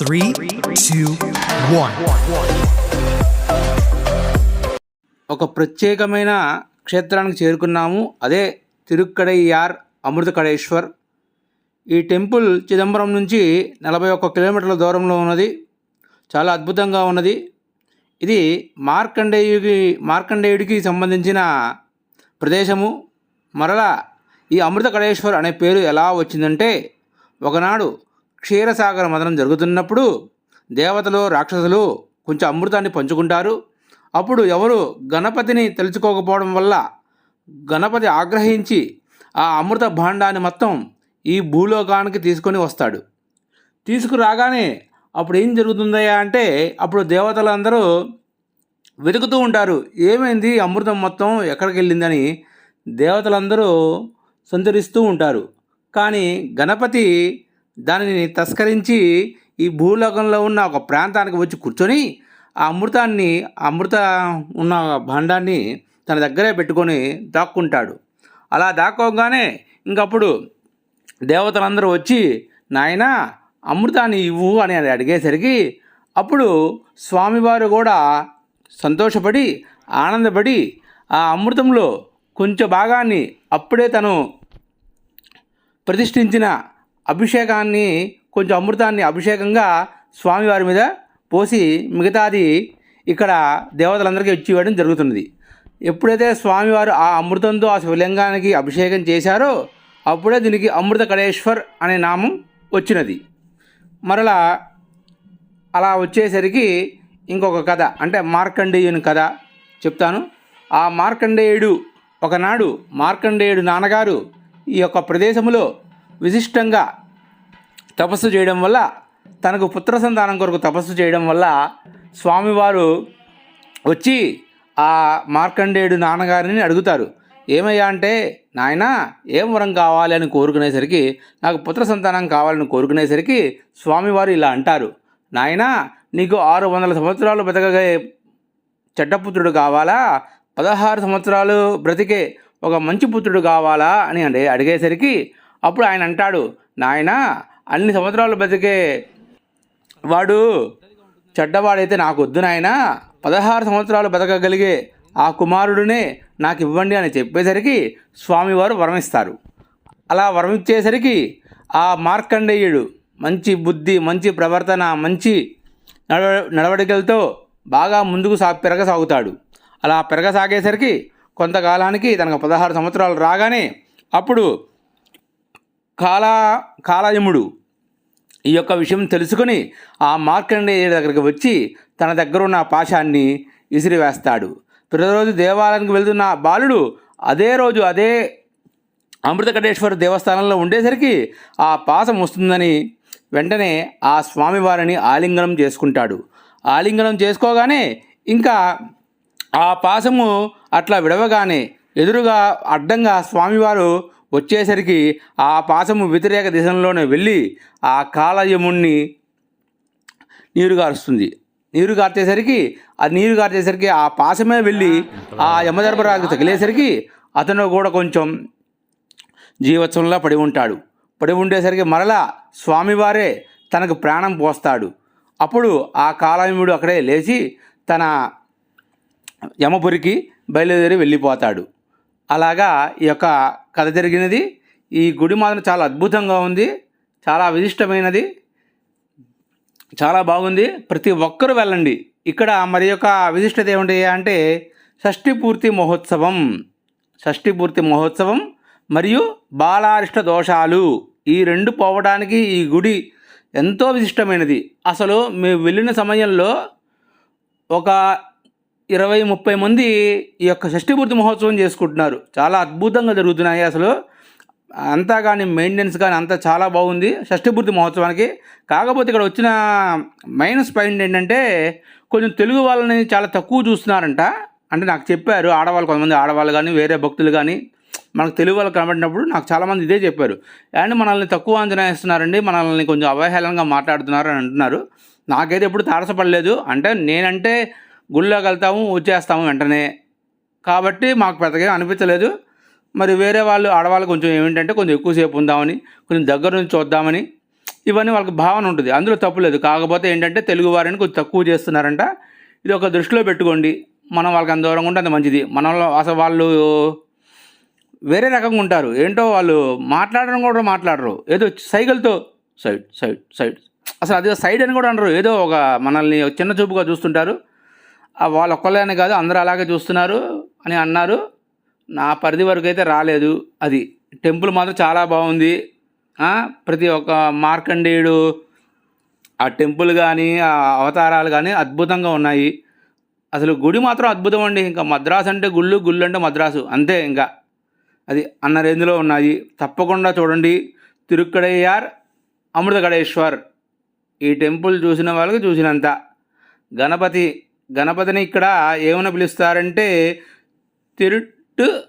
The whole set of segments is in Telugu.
Three, two, one. ఒక ప్రత్యేకమైన క్షేత్రానికి చేరుకున్నాము. అదే తిరుక్కడయ్యార్ అమృతకడేశ్వర్. ఈ టెంపుల్ చిదంబరం నుంచి నలభై ఒక్క కిలోమీటర్ల దూరంలో ఉన్నది. చాలా అద్భుతంగా ఉన్నది. ఇది మార్కండేయుకి మార్కండేయుడికి సంబంధించిన ప్రదేశము. మరలా ఈ అమృతకడేశ్వర్ అనే పేరు ఎలా వచ్చిందంటే ఒకనాడు క్షీరసాగర మదనం జరుగుతున్నప్పుడు దేవతలు రాక్షసులు కొంచెం అమృతాన్ని పంచుకుంటారు. అప్పుడు ఎవరు గణపతిని తెలుసుకోకపోవడం వల్ల గణపతి ఆగ్రహించి ఆ అమృత భాండాన్ని మొత్తం ఈ భూలోకానికి తీసుకొని వస్తాడు. తీసుకురాగానే అప్పుడు ఏం జరుగుతుందయ్యా అంటే అప్పుడు దేవతలందరూ వెతుకుతూ ఉంటారు ఏమైంది అమృతం మొత్తం ఎక్కడికి వెళ్ళిందని? దేవతలందరూ సంచరిస్తూ ఉంటారు. కానీ గణపతి దానిని తస్కరించి ఈ భూలోకంలో ఉన్న ఒక ప్రాంతానికి వచ్చి కూర్చొని ఆ అమృతాన్ని ఆ అమృత ఉన్న భాండాన్ని తన దగ్గరే పెట్టుకొని దాక్కుంటాడు. అలా దాక్కోగానే ఇంకప్పుడు దేవతలందరూ వచ్చి నాయనా అమృతాన్ని ఇవ్వు అని అది అడిగేసరికి అప్పుడు స్వామివారు కూడా సంతోషపడి ఆనందపడి ఆ అమృతంలో కొంచెం భాగాన్ని అప్పుడే తను ప్రతిష్ఠించిన అభిషేకాన్ని కొంచెం అమృతాన్ని అభిషేకంగా స్వామివారి మీద పోసి మిగతాది ఇక్కడ దేవతలందరికీ ఇచ్చి ఇవ్వడం జరుగుతున్నది. ఎప్పుడైతే స్వామివారు ఆ అమృతంతో ఆ శివలింగానికి అభిషేకం చేశారో అప్పుడే దీనికి అమృత కడేశ్వర్ అనే నామం వచ్చినది. మరలా అలా వచ్చేసరికి ఇంకొక కథ అంటే మార్కండేయుని కథ చెప్తాను. ఆ మార్కండేయుడు ఒకనాడు మార్కండేయుడు నాన్నగారు ఈ యొక్క ప్రదేశంలో విశిష్టంగా తపస్సు చేయడం వల్ల తనకు పుత్ర సంతానం కొరకు తపస్సు చేయడం వల్ల స్వామివారు వచ్చి ఆ మార్కండేయుడు నాన్నగారిని అడుగుతారు. ఏమయ్యా అంటే నాయన ఏం వరం కావాలి అని కోరుకునేసరికి నాకు పుత్ర సంతానం కావాలని కోరుకునేసరికి స్వామివారు ఇలా అంటారు. నాయనా నీకు ఆరు వందల సంవత్సరాలు బ్రతకగే చెడ్డపుత్రుడు కావాలా? పదహారు సంవత్సరాలు బ్రతికే ఒక మంచి పుత్రుడు కావాలా? అని అంటే అడిగేసరికి అప్పుడు ఆయన అంటాడు నాయన అన్ని సంవత్సరాలు బ్రతికే వాడు చెడ్డవాడైతే నాకు వద్దు నాయన. పదహారు సంవత్సరాలు బతకగలిగే ఆ కుమారుడినే నాకు ఇవ్వండి అని చెప్పేసరికి స్వామివారు వరమిస్తారు. అలా వరమిచ్చేసరికి ఆ మార్కండేయుడు మంచి బుద్ధి మంచి ప్రవర్తన మంచి నడవ నడవడికలతో బాగా ముందుకు సా పెరగసాగుతాడు. అలా పెరగసాగేసరికి కొంతకాలానికి తనకు పదహారు సంవత్సరాలు రాగానే అప్పుడు కాలా కాలయముడు ఈ యొక్క విషయం తెలుసుకుని ఆ మార్కండేయుడి దగ్గరికి వచ్చి తన దగ్గర ఉన్న పాశాన్ని ఇసిరివేస్తాడు ప్రతిరోజు దేవాలయానికి వెళ్తున్న బాలుడు అదే రోజు అదే అమృతకటేశ్వర దేవస్థానంలో ఉండేసరికి ఆ పాసం వస్తుందని వెంటనే ఆ స్వామివారిని ఆలింగనం చేసుకుంటాడు. ఆలింగనం చేసుకోగానే ఇంకా ఆ పాసము అట్లా విడవగానే ఎదురుగా అడ్డంగా స్వామివారు వచ్చేసరికి ఆ పాసము వ్యతిరేక దిశలోనే వెళ్ళి ఆ కాలయముణ్ణి నీరు గారుస్తుంది. నీరు గార్చేసరికి ఆ నీరు గార్చేసరికి ఆ పాసమే వెళ్ళి ఆ యమధర్మరాజుకు తగిలేసరికి అతను కూడా కొంచెం జీవత్సంలో పడి ఉంటాడు. పడి ఉండేసరికి మరలా స్వామివారే తనకు ప్రాణం పోస్తాడు. అప్పుడు ఆ కాలయముడు అక్కడే లేచి తన యమపురికి బయలుదేరి వెళ్ళిపోతాడు. అలాగా ఈ యొక్క కథ జరిగినది. ఈ గుడి మాత్రం చాలా అద్భుతంగా ఉంది. చాలా విశిష్టమైనది. చాలా బాగుంది. ప్రతి ఒక్కరూ వెళ్ళండి. ఇక్కడ మరి యొక్క విశిష్టత ఏమిటి అంటే షష్ఠిపూర్తి మహోత్సవం. షష్ఠిపూర్తి మహోత్సవం మరియు బాలారిష్ట దోషాలు. ఈ రెండు పోవడానికి ఈ గుడి ఎంతో విశిష్టమైనది. అసలు మేము వెళ్ళిన సమయంలో ఒక ఇరవై ముప్పై మంది ఈ యొక్క షష్ఠిపూర్తి మహోత్సవం చేసుకుంటున్నారు. చాలా అద్భుతంగా జరుగుతున్నాయి అసలు. అంతా కానీ మెయింటెనెన్స్ కానీ అంతా చాలా బాగుంది షష్ఠిపూర్తి మహోత్సవానికి. కాకపోతే ఇక్కడ వచ్చిన మైనస్ పాయింట్ ఏంటంటే కొంచెం తెలుగు వాళ్ళని చాలా తక్కువ చూస్తున్నారంట. అంటే నాకు చెప్పారు ఆడవాళ్ళు కొంతమంది ఆడవాళ్ళు కానీ వేరే భక్తులు కానీ మనకు తెలుగు వాళ్ళు కనబడినప్పుడు నాకు చాలామంది ఇదే చెప్పారు. అండ్ మనల్ని తక్కువ అంచనా వేస్తున్నారండి మనల్ని కొంచెం అవహేళనగా మాట్లాడుతున్నారు అని అంటున్నారు. నాకైతే ఎప్పుడు తారసపడలేదు. అంటే నేనంటే గుళ్ళోకి వెళ్తాము వచ్చేస్తాము వెంటనే. కాబట్టి మాకు పెద్దగా అనిపించలేదు. మరి వేరే వాళ్ళు ఆడవాళ్ళు కొంచెం ఏమిటంటే కొంచెం ఎక్కువసేపు ఉందామని కొంచెం దగ్గర నుంచి చూద్దామని ఇవన్నీ వాళ్ళకి భావన ఉంటుంది. అందులో తప్పు లేదు. కాకపోతే ఏంటంటే తెలుగు వారిని కొంచెం తక్కువ చేస్తున్నారంట. ఇది ఒక దృష్టిలో పెట్టుకోండి. మనం వాళ్ళకి అంత దూరంగా ఉంటే అంత మంచిది. మనలో అసలు వాళ్ళు వేరే రకంగా ఉంటారు. ఏంటో వాళ్ళు మాట్లాడడం కూడా మాట్లాడరు. ఏదో సైకిల్తో సైడ్ సైడ్ సైడ్. అసలు అది సైడ్ అని కూడా అనరు. ఏదో ఒక మనల్ని చిన్న చూపుగా చూస్తుంటారు. వాళ్ళు ఒక్కళ్ళని కాదు అందరూ అలాగే చూస్తున్నారు అని అన్నారు. నా పరిధి వరకు అయితే రాలేదు అది. టెంపుల్ మాత్రం చాలా బాగుంది. ప్రతి ఒక్క మార్కండేయుడు ఆ టెంపుల్ కానీ ఆ అవతారాలు కానీ అద్భుతంగా ఉన్నాయి. అసలు గుడి మాత్రం అద్భుతం అండి. ఇంకా మద్రాసు అంటే గుళ్ళు గుళ్ళు అంటే మద్రాసు. అంతే ఇంకా. అది అన్న రేంజ్లో ఉన్నాయి. తప్పకుండా చూడండి. తిరుక్కడయ్యార్ అమృతగడేశ్వర్. ఈ టెంపుల్ చూసిన వాళ్ళకి చూసినంత. గణపతి గణపతిని ఇక్కడ ఏమని పిలుస్తారంటే తిరుట్టు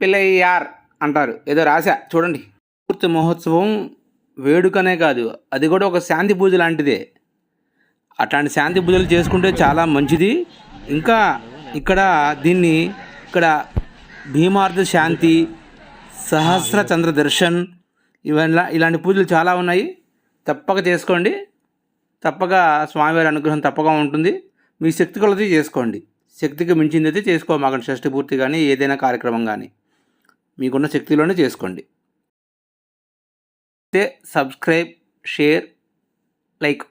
పిల్లయ్యార్ అంటారు. ఏదో రాశా? చూడండి. పూర్తి మహోత్సవం వేడుకనే కాదు. అది కూడా ఒక శాంతి పూజ లాంటిదే. అట్లాంటి శాంతి పూజలు చేసుకుంటే చాలా మంచిది. ఇంకా ఇక్కడ దీన్ని ఇక్కడ భీమార్థ శాంతి సహస్ర చంద్ర దర్శన్ ఇవన్నీ ఇలాంటి పూజలు చాలా ఉన్నాయి. తప్పక చేసుకోండి. తప్పక స్వామివారి అనుగ్రహం తప్పగా ఉంటుంది. మీ శక్తి కొలది చేసుకోండి. శక్తికి మించింది అయితే చేసుకోమాకండి షష్ఠి పూర్తి కానీ ఏదైనా కార్యక్రమం కానీ మీకున్న శక్తిలోనే చేసుకోండి. అయితే సబ్స్క్రైబ్ షేర్ లైక్